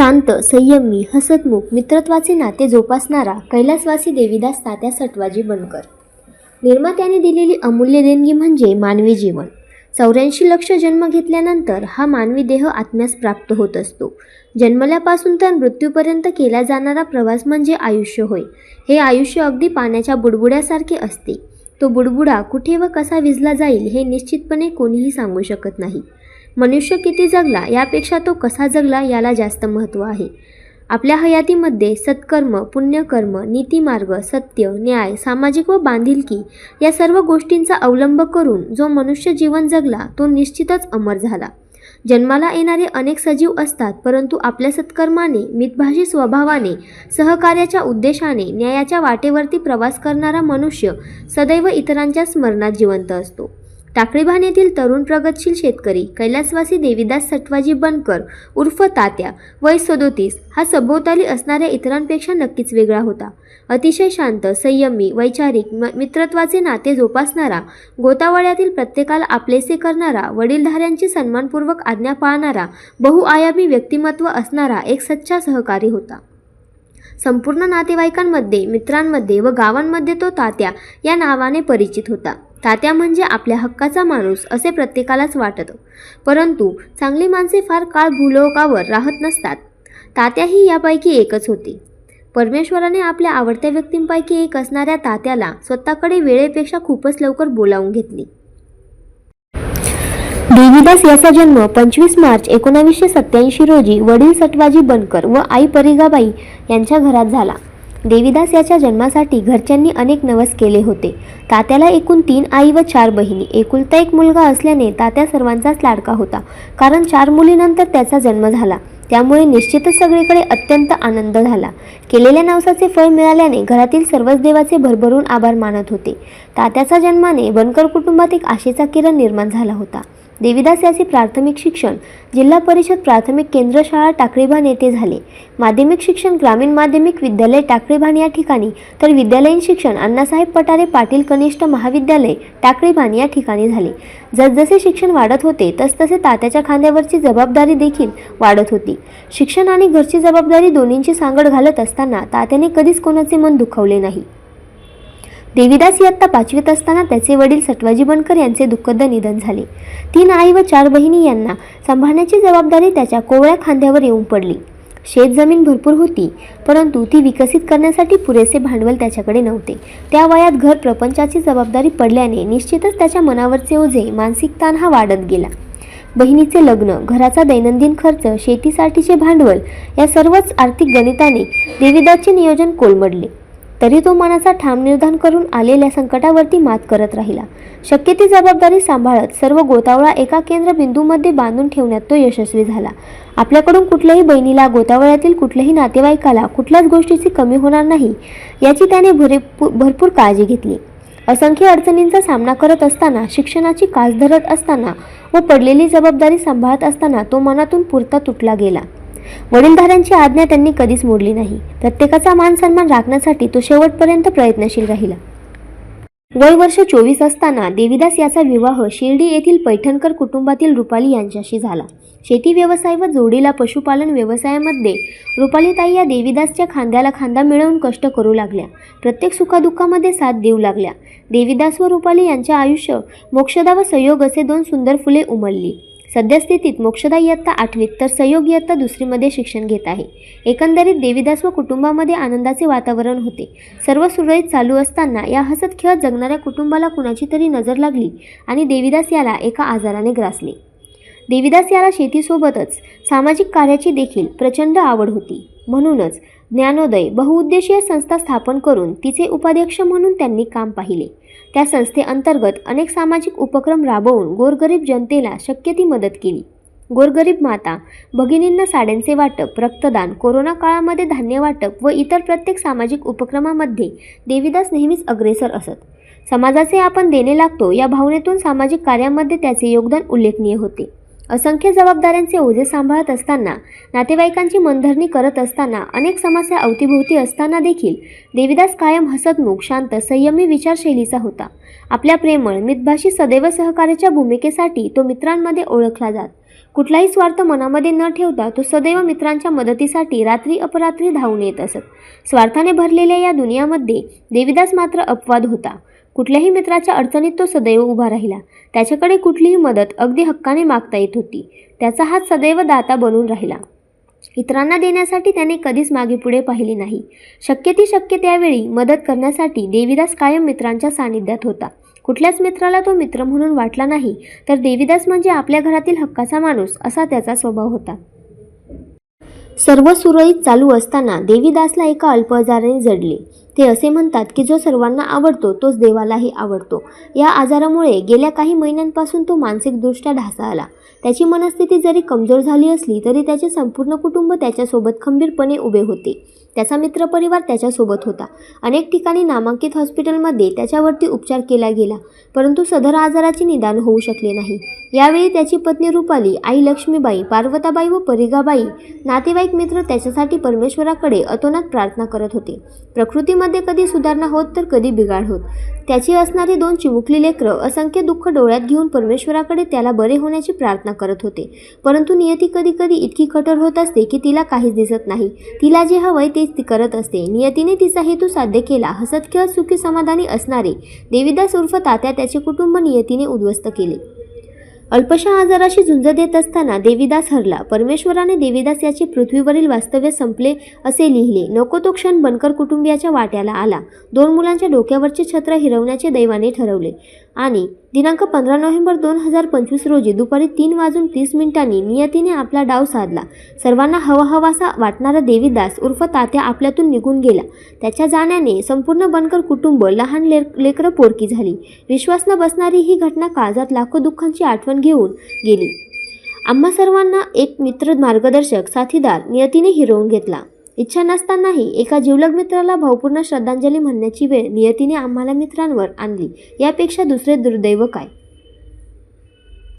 शांत संयमी हसतमुख मित्रत्वाचे नाते जोपासणारा कैलासवासी देवीदास तात्या सटवाजी बनकर. निर्मात्याने दिलेली अमूल्य देणगी म्हणजे मानवी जीवन. चौऱ्याऐंशी लक्ष जन्म घेतल्यानंतर हा मानवी देह आत्म्यास प्राप्त होत असतो. जन्मल्यापासून तर मृत्यूपर्यंत केला जाणारा प्रवास म्हणजे आयुष्य होय. हे आयुष्य अगदी पाण्याच्या बुडबुड्यासारखे असते. तो बुडबुडा कुठे व कसा विजला जाईल हे निश्चितपणे कोणीही सांगू शकत नाही. मनुष्य किती जगला यापेक्षा तो कसा जगला याला जास्त महत्त्व आहे. आपल्या हयातीमध्ये सत्कर्म पुण्यकर्म नीतिमार्ग सत्य न्याय सामाजिक व बांधिलकी या सर्व गोष्टींचा अवलंब करून जो मनुष्य जीवन जगला तो निश्चितच अमर झाला. जन्माला येणारे अनेक सजीव असतात परंतु आपल्या सत्कर्माने मितभाषी स्वभावाने सहकार्याच्या उद्देशाने न्यायाच्या वाटेवरती प्रवास करणारा मनुष्य सदैव इतरांच्या स्मरणात जिवंत असतो. टाकळीभान येथील तरुण प्रगतशील शेतकरी कैलासवासी देवीदास सटवाजी बनकर उर्फ तात्या वय सदोतीस. हा सभोवताली असणाऱ्या इतरांपेक्षा नक्कीच वेगळा होता. अतिशय शांत संयमी वैचारिक म मित्रत्वाचे नाते जोपासणारा गोतावळ्यातील प्रत्येकाला आपलेसे करणारा वडीलधाऱ्यांची सन्मानपूर्वक आज्ञा पाळणारा बहुआयामी व्यक्तिमत्व असणारा एक सच्चा सहकारी होता. संपूर्ण नातेवाईकांमध्ये मित्रांमध्ये व गावांमध्ये तो तात्या या नावाने परिचित होता. तात्या म्हणजे आपल्या हक्काचा माणूस असे प्रत्येकालाच वाटतं. परंतु चांगली माणसे फार काळ भूलोकावर राहत नसतात. तात्याही यापैकी एकच होते. परमेश्वराने आपल्या आवडत्या व्यक्तींपैकी एक असणाऱ्या तात्याला स्वतःकडे वेळेपेक्षा खूपच लवकर बोलावून घेतली. देवीदास याचा जन्म पंचवीस मार्च एकोणावीसशे सत्याऐंशी रोजी वडील सटवाजी बनकर व आई परिगाबाई यांच्या घरात झाला. देवीदास याच्या जन्मासाठी घरच्यांनी अनेक नवस केले होते. तात्याला एकूण तीन आई व चार बहिणी. एकुलता एक मुलगा असल्याने तात्या सर्वांचाच लाडका होता. कारण चार मुलीनंतर त्याचा जन्म झाला. त्यामुळे निश्चितच सगळीकडे अत्यंत आनंद झाला. केलेल्या नवसाचे फळ मिळाल्याने घरातील सर्वच देवाचे भरभरून आभार मानत होते. तात्याचा जन्माने बनकर कुटुंबात एक आशेचा किरण निर्माण झाला होता. देवीदास याचे प्राथमिक शिक्षण जिल्हा परिषद प्राथमिक केंद्र शाळा टाकळीभान येथे झाले. माध्यमिक शिक्षण ग्रामीण माध्यमिक विद्यालय टाकळीभान या ठिकाणी तर विद्यालयीन शिक्षण अण्णासाहेब पठारे पाटील कनिष्ठ महाविद्यालय टाकळीभान या ठिकाणी झाले. जसजसे शिक्षण वाढत होते तसतसे तात्याच्या खांद्यावरची जबाबदारी देखील वाढत होती. शिक्षण आणि घरची जबाबदारी दोन्हींची सांगड घालत असताना तात्याने कधीच कोणाचे मन दुखवले नाही. देवीदास इयत्ता पाचवीत असताना त्याचे वडील सटवाजी बनकर यांचे दुःखद निधन झाले. तीन आई व चार बहिणी यांना सांभाळण्याची जबाबदारी त्याच्या कोवळ्या खांद्यावर येऊन पडली. शेतजमीन भरपूर होती परंतु ती विकसित करण्यासाठी पुरेसे भांडवल त्याच्याकडे नव्हते. त्या वयात घर प्रपंचाची जबाबदारी पडल्याने निश्चितच त्याच्या मनावरचे ओझे मानसिक ताण हा वाढत गेला. बहिणीचे लग्न घराचा दैनंदिन खर्च शेतीसाठीचे भांडवल या सर्वच आर्थिक गणिताने देवीदासचे नियोजन कोलमडले. तरी तो मनाचा ठाम निर्धान करून आलेल्या संकटावरती मात करत राहिला. शक्य ती जबाबदारी सांभाळत सर्व गोतावळा एका केंद्रबिंदूमध्ये बांधून ठेवण्यात तो यशस्वी झाला. आपल्याकडून कुठल्याही बहिणीला गोतावळ्यातील कुठल्याही नातेवाईकाला कुठल्याच गोष्टीची कमी होणार नाही याची त्याने भरेपू भरपूर काळजी घेतली. असंख्य अडचणींचा सामना करत असताना शिक्षणाची कास धरत असताना व पडलेली जबाबदारी सांभाळत असताना तो मनातून पुरता तुटला गेला. वडीलधाऱ्यांची आज्ञा त्यांनी कधीच मोडली नाही. प्रत्येकाचा मान सन्मान राखण्यासाठी तो शेवटपर्यंत प्रयत्नशील राहिला. वय वर्ष चोवीस असताना देवीदास याचा विवाह शिर्डी येथील पैठणकर कुटुंबातील रुपाली यांच्याशी झाला. शेती व्यवसाय व जोडीला पशुपालन व्यवसायामध्ये रुपालीताई या देवीदासच्या खांद्याला खांदा मिळवून कष्ट करू लागल्या. प्रत्येक सुखादुःखामध्ये साथ देऊ लागल्या. देवीदास व रुपाली यांचे आयुष्य मोक्षदा व संयोग असे दोन सुंदर फुले उमलली. सद्यस्थितीत मोक्षदा इयत्ता आठवीत तर संयोग इयत्ता दुसरीमध्ये शिक्षण घेत आहे. एकंदरीत देवीदास व कुटुंबामध्ये आनंदाचे वातावरण होते. सर्व सुरळीत चालू असताना या हसत खेळत जगणाऱ्या कुटुंबाला कुणाची तरी नजर लागली आणि देवीदास याला एका आजाराने ग्रासले. देवीदास याला शेतीसोबतच सामाजिक कार्याची देखील प्रचंड आवड होती. म्हणूनच ज्ञानोदय बहुउद्देशीय संस्था स्थापन करून तिचे उपाध्यक्ष म्हणून त्यांनी काम पाहिले. त्या संस्थेअंतर्गत अनेक सामाजिक उपक्रम राबवून गोरगरीब जनतेला शक्य ती मदत केली. गोरगरीब माता भगिनींना साड्यांचे वाटप रक्तदान कोरोना काळामध्ये धान्य वाटप व इतर प्रत्येक सामाजिक उपक्रमामध्ये देवीदास नेहमीच अग्रेसर असत. समाजाचे आपण देणे लागतो या भावनेतून सामाजिक कार्यामध्ये त्याचे योगदान उल्लेखनीय होते. असंख्य जबाबदाऱ्यांचे ओझे सांभाळत असताना नातेवाईकांची मनधरणी करत असताना अनेक समस्या अवतीभोवती असताना देखील देवीदास कायम हसतमुख शांत संयमी विचारशैलीचा होता. आपल्या प्रेमळ मितभाषी सदैव सहकार्याच्या भूमिकेसाठी तो मित्रांमध्ये ओळखला जात. कुठलाही स्वार्थ मनामध्ये न ठेवता तो सदैव मित्रांच्या मदतीसाठी रात्री अपरात्री धावून येत असत. स्वार्थाने भरलेल्या या दुनियामध्ये देवीदास मात्र अपवाद होता. कुठल्याही मित्राच्या अडचणीत तो सदैव उभा राहिला. त्याच्याकडे कुठलीही मदत अगदी हक्काने मागता येत होती. त्याचा हात सदैव दाता बनून राहिला. इतरांना देण्यासाठी त्याने कधीच मागे पुढे पाहिले नाही. शक्य ती शक्य त्यावेळी मदत करण्यासाठी देवीदास कायम मित्रांच्या सानिध्यात होता. कुठल्याच मित्राला तो मित्र म्हणून वाटला नाही तर देवीदास म्हणजे आपल्या घरातील हक्काचा माणूस असा त्याचा स्वभाव होता. सर्व सुरळीत चालू असताना देवीदासला एका अल्प आजाराने जडले. ते असे म्हणतात की जो सर्वांना आवडतो तोच देवालाही आवडतो. या आजारामुळे गेल्या काही महिन्यांपासून तो मानसिकदृष्ट्या ढासळला त्याची मनस्थिती जरी कमजोर झाली असली तरी त्याचे संपूर्ण कुटुंब त्याच्यासोबत खंबीरपणे उभे होते. त्याचा मित्रपरिवार त्याच्यासोबत होता. अनेक ठिकाणी नामांकित हॉस्पिटलमध्ये त्याच्यावरती उपचार केला गेला परंतु सदर आजाराचे निदान होऊ शकले नाही. यावेळी त्याची पत्नी रुपाली आई लक्ष्मीबाई पार्वताबाई व परिगाबाई नातेवाईक मित्र त्याच्यासाठी परमेश्वराकडे अतोनात प्रार्थना करत होते. प्रकृतीमध्ये कधी सुधारणा होत तर कधी बिघाड होत. त्याची असणारी दोन चिमुकली लेकरं असंख्य दुःख डोळ्यात घेऊन परमेश्वराकडे त्याला बरे होण्याची प्रार्थना करत होते. परंतु नियती कधी कधी इतकी कठोर होत असते की तिला काहीच दिसत नाही. तिला जे हवंय तेच ती करत असते. नियतीने तिचा हेतू साध्य केला. हसत खेळत सुखी समाधानी असणारे देवीदास उर्फ तात्या त्याचे कुटुंब नियतीने उद्ध्वस्त केले. अल्पशा आजाराशी झुंज देत असताना देवीदास हरला. परमेश्वराने देवीदास याचे पृथ्वीवरील वास्तव्य संपले असे लिहिले. नको तो क्षण बनकर कुटुंबियाच्या वाट्याला आला. दोन मुलांच्या डोक्यावरचे छत्र हिरवण्याचे दैवाने ठरवले. आणि दिनांक पंधरा नोव्हेंबर दोन हजार पंचवीस रोजी दुपारी तीन वाजून तीस मिनिटांनी नियतीने आपला डाव साधला. सर्वांना हवा हवासा वाटणारा देवीदास उर्फ तात्या आपल्यातून निघून गेला. त्याच्या जाण्याने संपूर्ण बनकर कुटुंब लहान ले लेकरं पोरकी झाली. विश्वास न बसणारी ही घटना काळजात लाखो दुःखांची आठवण घेऊन गेली. आम्हा सर्वांना एक मित्र मार्गदर्शक साथीदार नियतीने हिरवून घेतला. इच्छा नसतानाही एका जिवलग मित्राला भावपूर्ण श्रद्धांजली म्हणण्याची वेळ नियतीने आम्हाला मित्रांवर आणली. यापेक्षा दुसरे दुर्दैव काय?